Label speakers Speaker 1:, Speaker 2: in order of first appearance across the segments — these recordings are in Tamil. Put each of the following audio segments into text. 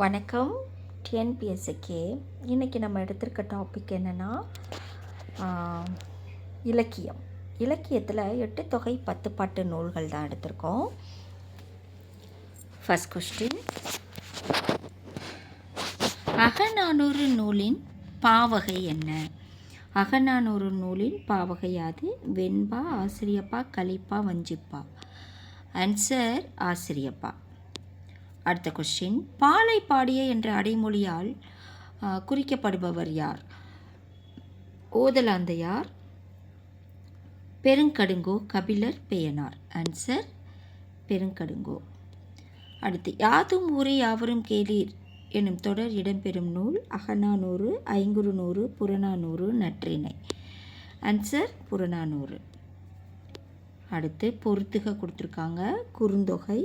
Speaker 1: வணக்கம். டிஎன்பிஎஸ்சிக்கே இன்றைக்கி நம்ம எடுத்திருக்க டாபிக் என்னென்னா இலக்கியம். இலக்கியத்தில் எட்டு தொகை பத்து பாட்டு நூல்கள் தான் எடுத்திருக்கோம். ஃபஸ்ட் கொஸ்டின் அகநானூறு நூலின் பாவகை என்ன? அகநானூறு நூலின் பாவகை யாது வெண்பா ஆசிரியப்பா கலிப்பா வஞ்சிப்பா. ஆன்சர் ஆசிரியப்பா. அடுத்த கொஸ்டின் பாலை பாடிய என்ற அடைமொழியால் குறிக்கப்படுபவர் யார்? ஓதலாந்தையார் பெருங்கடுங்கோ கபிலர் பெயனார். ஆன்சர் பெருங்கடுங்கோ. அடுத்து யாதும் ஊரே யாவரும் கேளீர் எனும் தொடர் இடம்பெறும் நூல் அகநானூறு ஐங்குறுநூறு புறநானூறு நற்றிணை. ஆன்சர் புறநானூறு. அடுத்து பொறுத்துக கொடுத்துருக்காங்க குறுந்தொகை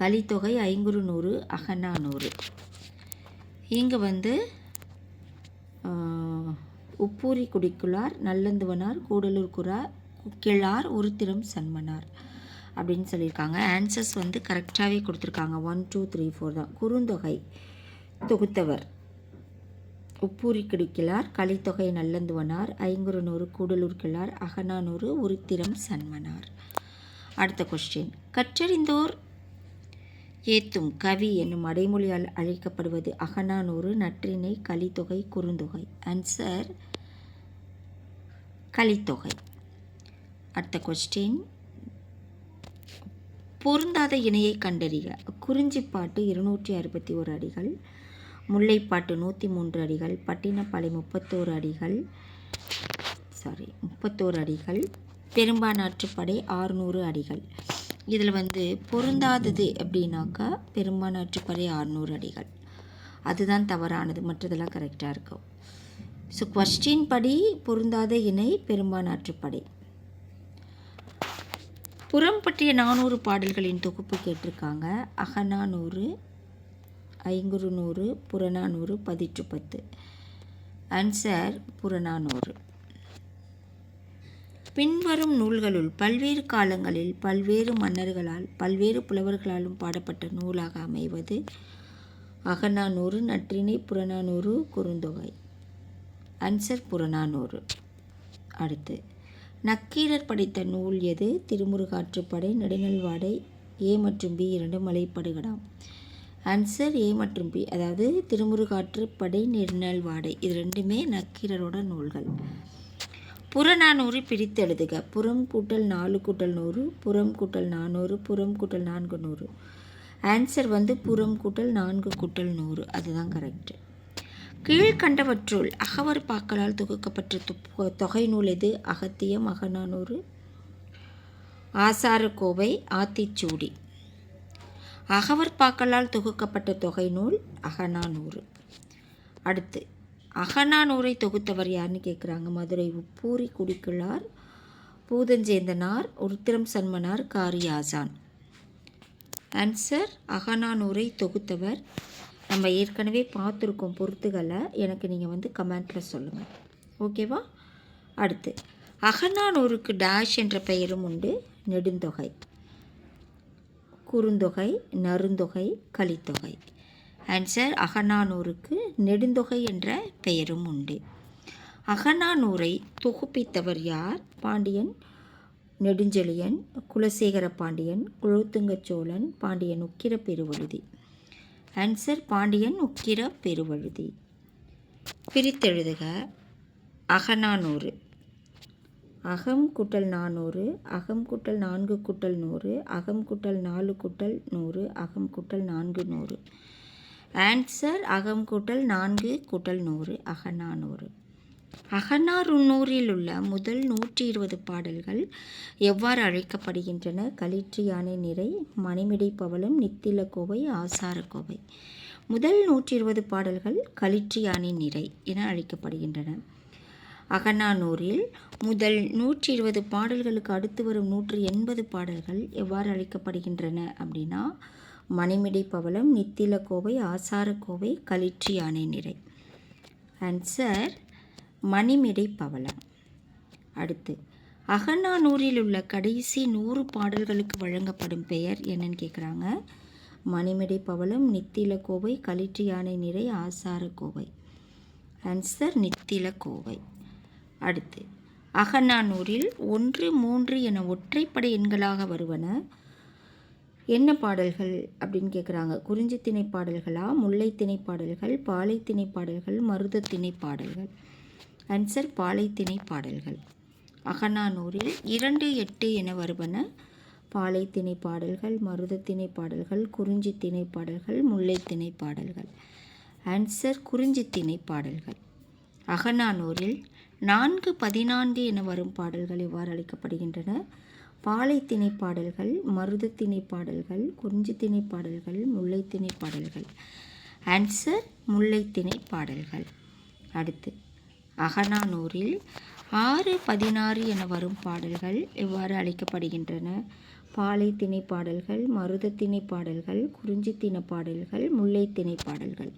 Speaker 1: கலித்தொகை ஐங்குறு நூறு அகநானூறு. இங்கே வந்து உப்பூரி குடிக்குளார் நல்லந்துவனார் கூடலூர் குரா கிழார் உருத்திரம் சன்மனார் அப்படின்னு சொல்லியிருக்காங்க. ஆன்சர்ஸ் வந்து கரெக்டாகவே கொடுத்துருக்காங்க. ஒன் டூ த்ரீ ஃபோர் தான். குறுந்தொகை தொகுத்தவர். உப்பூரி கிடுக்கிலார் கலித்தொகை நல்லந்துவனார் ஐங்குறுநூறு கூடலூர் கிழார் அகனானூறு உருத்திரம் சன்மனார் அடுத்த கொஸ்டின் கற்றறிந்தோர் ஏத்தும் கவி என்னும் அடைமொழியால் அழைக்கப்படுவது அகநானூறு நற்றிணை கலித்தொகை குறுந்தொகை. ஆன்சர் கலித்தொகை. அடுத்த கொஸ்டின் பொருந்தாத இணையை கண்டறிக. குறிஞ்சிப்பாட்டு இருநூற்றி அறுபத்தி ஒரு அடிகள் முல்லைப்பாட்டு நூற்றி மூன்று அடிகள் பட்டினப்பாலை முப்பத்தோரு அடிகள் சாரி முப்பத்தோரு அடிகள் பெரும்பானாற்றுப்படை ஆறுநூறு அடிகள். இதில் வந்து பொருந்தாதது அப்படின்னாக்கா பெரும்பானாற்றுப்படை ஆறுநூறு அடிகள். அதுதான் தவறானது மற்றதெல்லாம் கரெக்டாக இருக்கும். ஸோ கொஸ்டின் படி பொருந்தாத இணை பெரும்பானாற்றுப்படை புறம் பற்றிய நானூறு பாடல்களின் தொகுப்பு கேட்டிருக்காங்க. அகநானூறு ஐங்குறு நூறு புறநானூறு பதிற்று பத்து ஆன்சர் புறநானூறு. பின்வரும் நூல்களுள் பல்வேறு காலங்களில் பல்வேறு மன்னர்களால் பல்வேறு புலவர்களாலும் பாடப்பட்ட நூலாக அமைவது அகநானூறு நற்றிணை புறநானூறு குறுந்தொகை. அன்சர் புறநானூறு. அடுத்து நக்கீரர் படைத்த நூல் எது? திருமுருகாற்றுப்படை நெடுநல்வாடை ஏ மற்றும் பி இரண்டு மலைப்படுகடாம் ஆன்சர் ஏ மற்றும் பி அதாவது திருமுருகாற்றுப்படை நெடுநல்வாடை இது ரெண்டுமே நக்கீரரோட நூல்கள். புறநானூறு பிரித்து எழுதுக. புறம் கூட்டல் நாலு கூட்டல் நூறு புறம் கூட்டல் நானூறு புறம் கூட்டல் நான்கு நூறு. ஆன்சர் வந்து புறம் கூட்டல் நான்கு கூட்டல் நூறு. அதுதான் கரெக்டு கீழ்கண்டவற்றுள் அகவர் பாக்களால் தொகுக்கப்பட்ட தொ- தொகை நூல் எது? அகத்தியம் அகநானூறு. ஆசாரக்கோவை ஆத்திச்சூடி. அகவர் பாக்களால் தொகுக்கப்பட்ட தொகை நூல் அகநானூறு. அடுத்து அகநானூரை தொகுத்தவர் யாருன்னு கேட்குறாங்க மதுரை உப்பூரி குடிக்குளார் பூதஞ்சேந்தனார் உருத்திரம் சன்மனார் காரியாசான் ஆன்சர் அகநானூரை தொகுத்தவர். நம்ம ஏற்கனவே பார்த்துருக்கோம் பொறுத்துகளை எனக்கு நீங்கள் வந்து கமெண்ட்டில் சொல்லுங்கள் ஓகேவா? அடுத்து அகநானூருக்கு டேஷ் என்ற பெயரும் உண்டு. நெடுந்தொகை. குறுந்தொகை நறுந்தொகை கலித்தொகை. ஆன்சர் அகநானூருக்கு நெடுந்தொகை என்ற பெயரும் உண்டு. அகநானூரை தொகுப்பித்தவர் யார்? பாண்டியன் நெடுஞ்செழியன் குலசேகர பாண்டியன் குலோத்துங்க சோழன் பாண்டியன் உக்கிர பெருவழுதி. ஆன்சர் பாண்டியன் உக்கிர பெருவழுதி. பிரித்தெழுதுக. அகநானூறு. அகம் குட்டல் நானூறு அகம் குட்டல் நான்கு குட்டல் நூறு அகம் குட்டல் நாலு குட்டல் நூறு அகம் குட்டல் நான்கு நூறு. ஆன்சர் அகம் கூட்டல் நான்கு கூட்டல் நூறு அகநானூறு அகநாறுநூறில் உள்ள முதல் நூற்றி இருபது பாடல்கள் எவ்வாறு அழைக்கப்படுகின்றன? களிற்று யானை நிறை மணிமிடை பவளம் நித்தில கோவை ஆசார கோவை. முதல் நூற்றி இருபது பாடல்கள் களிற்று யானை நிறை என அழைக்கப்படுகின்றன. அகநானூரில் முதல் நூற்றி இருபது பாடல்களுக்கு அடுத்து வரும் நூற்றி எண்பது பாடல்கள் எவ்வாறு அழைக்கப்படுகின்றன அப்படின்னா மணிமிடை பவளம் நித்தில கோவை ஆசார கோவை யானை நிறை. ஆன்சர் மணிமிடை பவளம். அடுத்து அகநானூரில் உள்ள கடைசி நூறு பாடல்களுக்கு வழங்கப்படும் பெயர் என்னன்னு கேட்குறாங்க மணிமிடை பவளம் நித்தில கோவை களிற்றி யானை நிறை ஆசார கோவை. ஆன்சர் நித்தில கோவை. அடுத்து அகநானூரில் ஒன்று மூன்று என ஒற்றைப்படை எண்களாக வருவன. என்ன பாடல்கள் அப்படின்னு கேட்குறாங்க குறிஞ்சி திணை பாடல்களா? முல்லை திணை பாடல்கள் பாலை திணை பாடல்கள் மருத திணை பாடல்கள். ஆன்சர் பாலை திணை பாடல்கள். அகநானூரில் இரண்டு எட்டு என வருவன. பாலை திணை பாடல்கள் மருத திணை பாடல்கள் குறிஞ்சி திணை பாடல்கள் முல்லை திணை பாடல்கள். ஆன்சர் குறிஞ்சி திணை பாடல்கள். அகநானூரில் நான்கு பதினான்கு என வரும் பாடல்கள் இவ்வாறு அழைக்கப்படுகின்றன பாலை திணை பாடல்கள் மருத பாடல்கள் குறிஞ்சி பாடல்கள் முல்லை திணை பாடல்கள். ஆன்சர் முல்லை பாடல்கள். அடுத்து அகனானூரில் ஆறு பதினாறு என வரும் பாடல்கள் எவ்வாறு அழைக்கப்படுகின்றன? பாலை பாடல்கள் மருத பாடல்கள் குறிஞ்சி திணை பாடல்கள் முல்லை பாடல்கள்.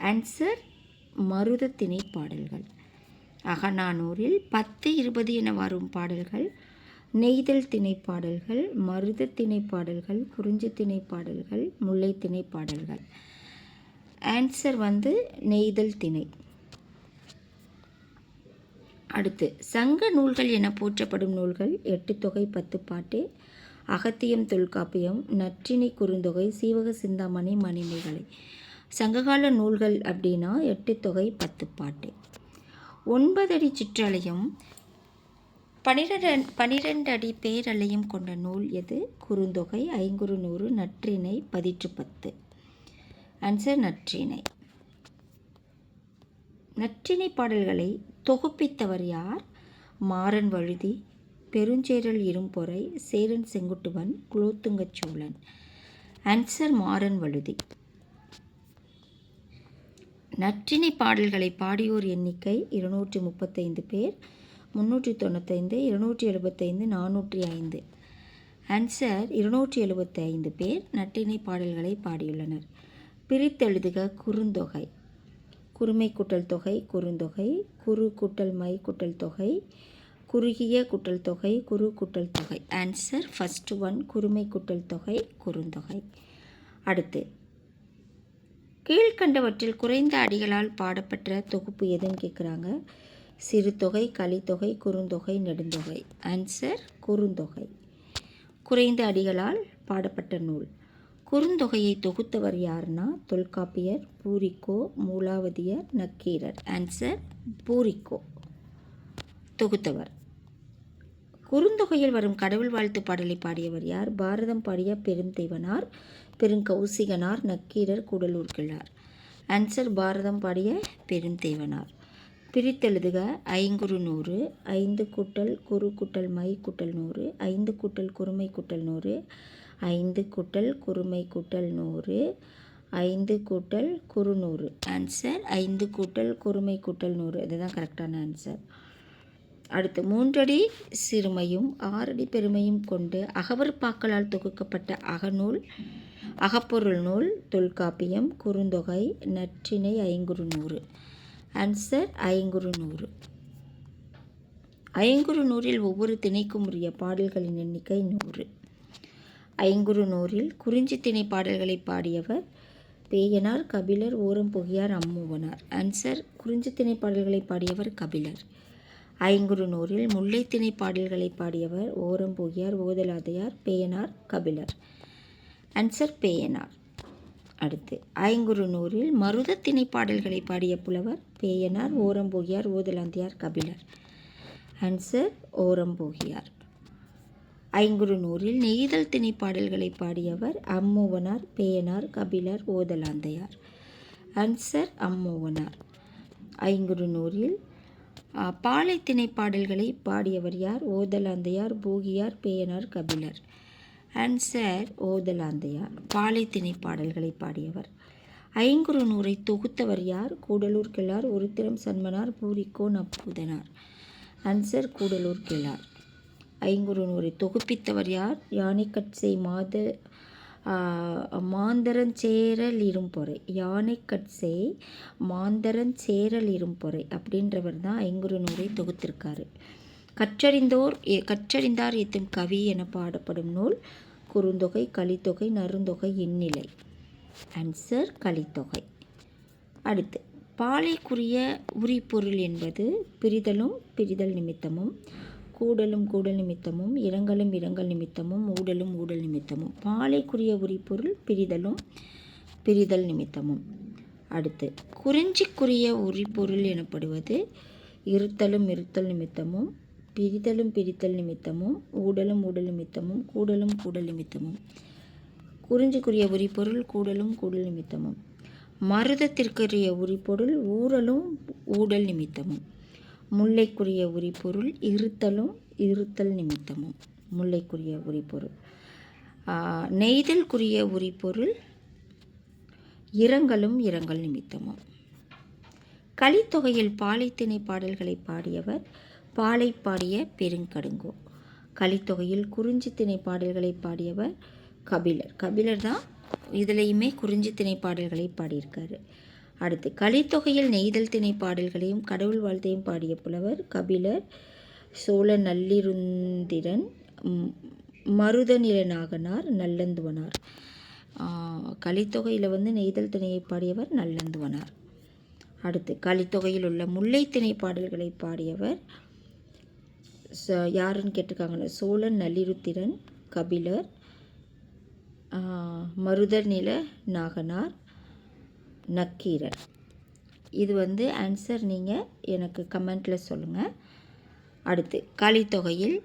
Speaker 1: ஆன்சர் மருத திணை பாடல்கள். அகநானூரில் பத்து இருபது என வரும் பாடல்கள் நெய்தல் திணைப்பாடல்கள் மருத திணைப்பாடல்கள் குறிஞ்சி திணைப்பாடல்கள் முல்லை திணைப்பாடல்கள். ஆன்சர் வந்து நெய்தல் திணை. அடுத்து சங்க நூல்கள் என போற்றப்படும் நூல்கள் எட்டு தொகை பத்து பாட்டு அகத்தியம் தொல்காப்பியம் நற்றிணை குறுந்தொகை சீவக சிந்தாமணி மணிமேகலை. சங்ககால நூல்கள் அப்படின்னா எட்டு தொகை பத்து பாட்டு. ஒன்பதடி சிற்றலையும் பனிரெண்டு பனிரெண்டு அடி பேரலையும் கொண்ட நூல் எது? குறுந்தொகை ஐங்குறு நூறு நற்றிணை பதிற்று பத்து. ஆன்சர் நற்றிணை. நற்றிணை பாடல்களை தொகுப்பித்தவர் யார்? மாறன் வழுதி பெருஞ்சேரல் இரும்பொறை சேரன் செங்குட்டுவன் குலோத்துங்கச் சோழன். ஆன்சர் மாறன் வழுதி. நற்றிணை பாடல்களை பாடியோர் எண்ணிக்கை இருநூற்றி முப்பத்தைந்து பேர். முந்நூற்றி தொண்ணூத்தைந்து இருநூற்றி எழுபத்தைந்து நானூற்றி ஐந்து ஆன்சர் இருநூற்றி எழுபத்தைந்து பேர் நட்டினை பாடல்களை பாடியுள்ளனர். பிரித்தெழுதுக குறுந்தொகை. குறுமை கூட்டல் தொகை குறுந்தொகை. குறு கூட்டல் மை கூட்டல் தொகை. குறுகிய கூட்டல் தொகை குறு கூட்டல் தொகை. ஆன்சர் ஃபஸ்ட் ஒன் குறுமை கூட்டல் தொகை குறுந்தொகை. அடுத்து கீழ்கண்டவற்றில் குறைந்த அடிகளால் பாடப்பெற்ற தொகுப்பு எதுன்னு கேட்குறாங்க சிறுதொகை கலித்தொகை குறுந்தொகை நெடுந்தொகை. ஆன்சர் குறுந்தொகை. குறைந்த அடிகளால் பாடப்பட்ட நூல். குறுந்தொகையை தொகுத்தவர் யாருன்னா? தொல்காப்பியர் பூரிக்கோ மூலாவதியர் நக்கீரர். ஆன்சர் பூரிக்கோ. தொகுத்தவர். குறுந்தொகையில் வரும் கடவுள் வாழ்த்து பாடலை பாடியவர் யார்? பாரதம் பாடிய பெருந்தெய்வனார் பெருங்கௌசிகனார் நக்கீரர் கூடலூர் கிழார் ஆன்சர் பாரதம் பாடிய பெருந்தேவனார். பிரித்தெழுதுக. ஐங்குறு நூறு ஐந்து கூட்டல் குறு கூட்டல் மை கூட்டல் நூறு ஐந்து கூட்டல் குறுமை கூட்டல் நூறு ஐந்து கூட்டல் குறுமை கூட்டல் நூறு ஐந்து கூட்டல் குறுநூறு ஆன்சர் ஐந்து கூட்டல் குறுமை கூட்டல் நூறு. இதுதான் கரெக்டான ஆன்சர் அடுத்து மூன்றடி சிறுமையும் ஆறடி பெருமையும் கொண்டு அகவற்பாக்களால் தொகுக்கப்பட்ட அகநூல் அகப்பொருள் நூல் தொல்காப்பியம் குறுந்தொகை நற்றிணை ஐங்குறு நூறு. ஆன்சர் ஐங்குறு நூறு ஐங்குறு நூறில் ஒவ்வொரு திணைக்கும் உரிய பாடல்களின் எண்ணிக்கை நூறு. ஐங்குறு நூறில் குறிஞ்சி திணை பாடல்களை பாடியவர் பேயனார் கபிலர் ஓரம் புகியார் அம்மூவனார். ஆன்சர் குறிஞ்சி திணை பாடல்களை பாடியவர் கபிலர். ஐங்குறு நூறில் முல்லை திணை பாடல்களை பாடியவர் ஓரம்புகியார் ஓதலாதையார் பேயனார் கபிலர். ஆன்சர் பேயனார். அடுத்து ஐங்குறு நூறில் மருத பாடல்களை பாடிய புலவர் பேயனார் ஓரம்போகியார் ஓதலாந்தியார் கபிலர். ஆன்சர் ஓரம்போகியார். ஐங்குறு நூறில் நெய்தல் திணை பாடல்களை பாடியவர் அம்மூவனார் பேயனார் கபிலர் ஓதலாந்தையார். ஆன்சர் அம்மூவனார். ஐங்குறு நூறில் பாலை பாடல்களை பாடியவர் யார்? ஓதலாந்தையார் போகியார் பேயனார் கபிலர். ஆன்சர் ஓதலாந்தையார் பாலைத்திணை பாடல்களை பாடியவர். ஐங்குறு நூறை தொகுத்தவர் யார்? Koodalur Kizhar Uruthirasanmanar Poorikko Nappoothanar answer Koodalur Kizhar. ஐங்குறு நூரை தொகுப்பித்தவர் யார்? யானைக்கட்சை மாத மாந்தரஞ்சேரல் இரும்பொறை யானைக்கட்சை மாந்தரஞ்சேரல் இரும்பொறை அப்படின்றவர் தான் ஐங்குறு நூரை தொகுத்திருக்காரு. கற்றறிந்தோர் எ- கற்றறிந்தார் எத்தும் கவி என பாடப்படும் நூல் குறுந்தொகை கலித்தொகை நறுந்தொகை இந்நிலை ஆன்சர் கலித்தொகை. அடுத்து பாலைக்குரிய உரிப்பொருள் என்பது பிரிதலும் பிரிதல் நிமித்தமும் கூடலும் கூடல் நிமித்தமும் இரங்கலும் இரங்கல் நிமித்தமும் ஊடலும் ஊடல் நிமித்தமும். பாலைக்குரிய உரிப்பொருள் பிரிதலும் பிரிதல் நிமித்தமும். அடுத்து குறிஞ்சிக்குரிய உரிப்பொருள் எனப்படுவது இருத்தலும் இருத்தல் நிமித்தமும் பிரிதலும் பிரித்தல் நிமித்தமும் ஊடலும் ஊடல் நிமித்தமும் கூடலும் கூடல் நிமித்தமும். குறிஞ்சிக்குரிய உரிப்பொருள் கூடலும் கூடல் நிமித்தமும். மருதத்திற்குரிய உரிப்பொருள் ஊறலும் ஊடல் நிமித்தமும். முல்லைக்குரிய உரிப்பொருள் இருத்தலும் இருத்தல் நிமித்தமும். முல்லைக்குரிய உரிப்பொருள் நெய்தலுக்குரிய உரிப்பொருள் இரங்கலும் இரங்கல் நிமித்தமும். கலித்தொகையில் பாலைத்திணை பாடல்களை பாடியவர் பாலை பாடிய பெருங்கடுங்கோ. கலித்தொகையில் குறிஞ்சி திணை பாடல்களை பாடியவர் கபிலர். கபிலர் தான் இதுலேயுமே குறிஞ்சி திணை பாடல்களை பாடியிருக்காரு. அடுத்து கலித்தொகையில் நெய்தல் திணை பாடல்களையும் கடவுள் வாழ்த்தையும் பாடிய புலவர் கபிலர் சோழ நல்லிருந்திரன் மருதநில நாகனார் நல்லந்துவனார். கலித்தொகையில் வந்து நெய்தல் திணையை பாடியவர் நல்லந்துவனார். அடுத்து கலித்தொகையில் உள்ள முல்லைத்திணை பாடல்களை பாடியவர் யாருன்னு கேட்டிருக்காங்கன்னா சோழன் நள்ளிருத்திரன் கபிலர் மருதர் நில நாகனார் நக்கீரன். இது வந்து ஆன்சர் நீங்கள் எனக்கு கமெண்ட்டில் சொல்லுங்கள் அடுத்து கலித்தொகையில்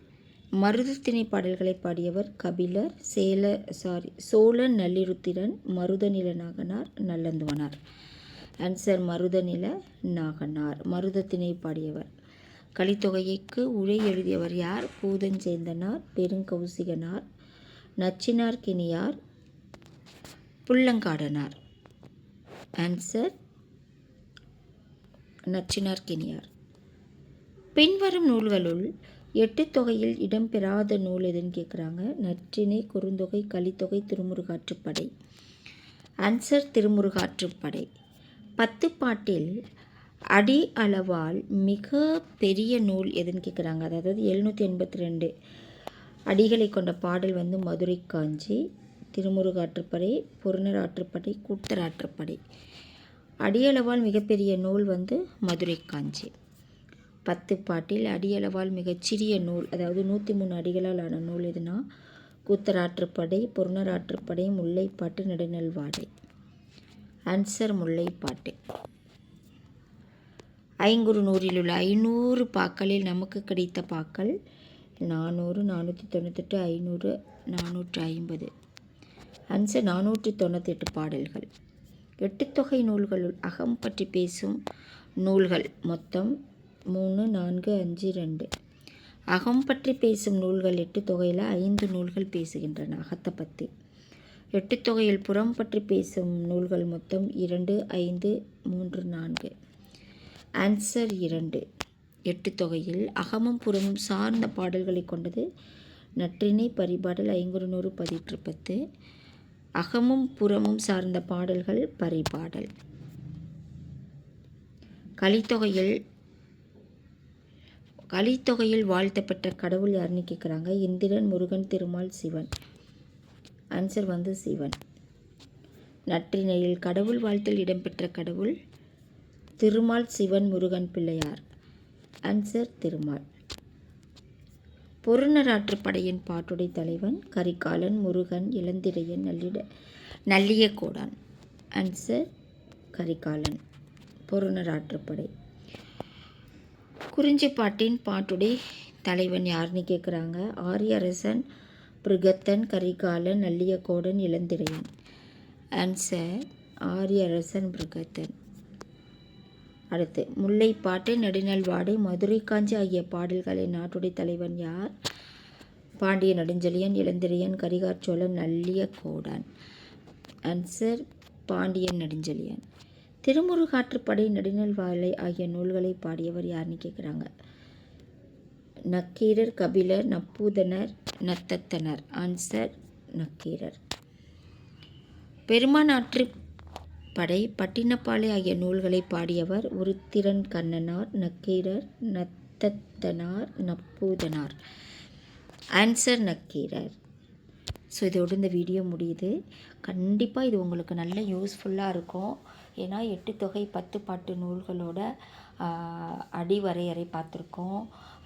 Speaker 1: மருதத்திணை பாடல்களை பாடியவர் கபிலர் சேல சாரி சோழன் நல்லிருத்திரன் மருதநில நாகனார் நல்லந்துவனார். ஆன்சர் மருதநில நாகனார். மருதத்திணை பாடியவர் கலித்தொகைக்கு உரை எழுதியவர் யார்? பூதஞ்சேந்தனார் பெருங்கௌசிகனார் நச்சினார்கினியார் புல்லங்காடனார் புள்ளங்காடனார். ஆன்சர் நச்சினார்கினியார் பின்வரும் நூல்களுள் எட்டு தொகையில் இடம்பெறாத நூல் எதுன்னு கேட்குறாங்க நற்றினை குறுந்தொகை கலித்தொகை திருமுருகாற்றுப்படை. ஆன்சர் திருமுருகாற்றுப்படை. பத்து பாட்டில் அடி அளவால் மிக பெரிய நூல் எதுன்னு கேட்குறாங்க அதாவது எழுநூற்றி எண்பத்தி ரெண்டு அடிகளை கொண்ட பாடல் வந்து மதுரை காஞ்சி திருமுருகாற்றுப்படை பொருணர் ஆற்றுப்படை கூட்டர் ஆற்றுப்படை. அடியளவால் மிகப்பெரிய நூல் வந்து மதுரை காஞ்சி. பத்து பாட்டில் அடியளவால் மிகச்சிறிய நூல் அதாவது நூற்றி மூணு அடிகளால் ஆன நூல் எதுனா? கூத்தராற்றுப்படை பொருணராற்றுப்படை முல்லைப்பாட்டு நெடுநல்வாடை. ஆன்சர் முல்லைப்பாட்டு. ஐங்குறு நூறில் உள்ள ஐநூறு பாக்களில் நமக்கு கிடைத்த பாக்கள் நானூறு நானூற்றி தொண்ணூத்தெட்டு ஐநூறு நானூற்று ஐம்பது. அன்ச நானூற்றி தொண்ணூத்தெட்டு பாடல்கள். எட்டுத்தொகை நூல்களுள் அகம் பற்றி பேசும் நூல்கள் மொத்தம் மூணு நான்கு அஞ்சு ரெண்டு. அகம் பற்றி பேசும் நூல்கள் எட்டு தொகையில் ஐந்து நூல்கள் பேசுகின்றன அகத்தை பற்றி எட்டு தொகையில் புறம் பற்றி பேசும் நூல்கள் மொத்தம் இரண்டு ஐந்து மூன்று நான்கு. ஆன்சர் இரண்டு. எட்டு தொகையில் அகமும் புறமும் சார்ந்த பாடல்களை கொண்டது. நற்றினை பரிபாடல் ஐங்குறு நூறு பதிற்று பத்து. அகமும் புறமும் சார்ந்த பாடல்கள் பரிபாடல். கலித்தொகையில் கலித்தொகையில் வாழ்த்தப்பட்ட கடவுள் யாருன்னு கேட்குறாங்க இந்திரன் முருகன் திருமால் சிவன். ஆன்சர் வந்து சிவன். நற்றினையில் கடவுள் வாழ்த்தில் இடம்பெற்ற கடவுள் திருமால் சிவன் முருகன் பிள்ளையார். அன்சர் திருமால். பொருணராற்றுப்படையின் பாட்டுடை தலைவன் கரிகாலன் முருகன் இளந்திரையன் நல்லிட நல்லிய கோடான். ஆன்சர் கரிகாலன். பொருணராற்றுப்படை குறிஞ்சிப்பாட்டின் பாட்டுடை தலைவன் யாருன்னு கேட்குறாங்க ஆரியரசன் பிருகத்தன் கரிகாலன் நல்லியக்கோடன் இளந்திரையன். ஆன்சர் ஆரியரசன் பிருகத்தன். அடுத்து முல்லைப்பாட்டு நெடுநல்வாடு மதுரை காஞ்சி ஆகிய பாடல்களின் நாட்டுடை தலைவன் யார்? பாண்டிய நெடுஞ்செழியன் இளந்திரியன் கரிகார் சோழன் நல்லிய கோடன். ஆன்சர் பாண்டியன் நெடுஞ்செழியன். திருமுருகாற்றுப்படை நெடுநல்வாழை ஆகிய நூல்களை பாடியவர் யாருன்னு கேட்குறாங்க நக்கீரர் கபிலர் நப்பூதனர் நத்தத்தனர். ஆன்சர் நக்கீரர். பெருமானாற்று படை பட்டினப்பாலை ஆகிய நூல்களை பாடியவர் உருத்திரன் கண்ணனார் நக்கீரர் நத்தத்தனார் நப்பூதனார். ஆன்சர் நக்கீரர். ஸோ இதோடு இந்த வீடியோ முடியுது. கண்டிப்பாக இது உங்களுக்கு நல்ல யூஸ்ஃபுல்லாக இருக்கும். ஏன்னா எட்டு தொகை பத்து பாட்டு நூல்களோட அடிவரையறை பார்த்துருக்கோம்.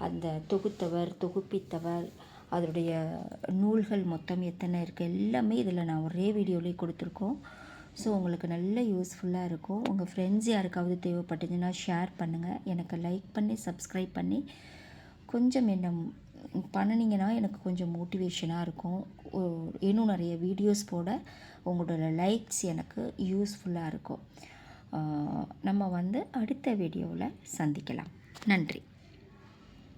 Speaker 1: அந்த தொகுத்தவர் தொகுப்பித்தவர் அதனுடைய நூல்கள் மொத்தம் எத்தனை இருக்குது எல்லாமே இதில் நான் ஒரே வீடியோலேயே கொடுத்துருக்கோம். ஸோ உங்களுக்கு நல்ல யூஸ்ஃபுல்லாக இருக்கும். உங்கள் ஃப்ரெண்ட்ஸ் யாருக்காவது தேவைப்பட்டுச்சுன்னா ஷேர் பண்ணுங்கள் எனக்கு லைக் பண்ணி சப்ஸ்கிரைப் பண்ணி கொஞ்சம் என்ன பண்ணினீங்கன்னா எனக்கு கொஞ்சம் மோட்டிவேஷனாக இருக்கும். ஓ- இன்னும் நிறைய வீடியோஸ் போட உங்களோட லைக்ஸ் எனக்கு யூஸ்ஃபுல்லாக இருக்கும். நம்ம வந்து அடுத்த வீடியோவில் சந்திக்கலாம். நன்றி.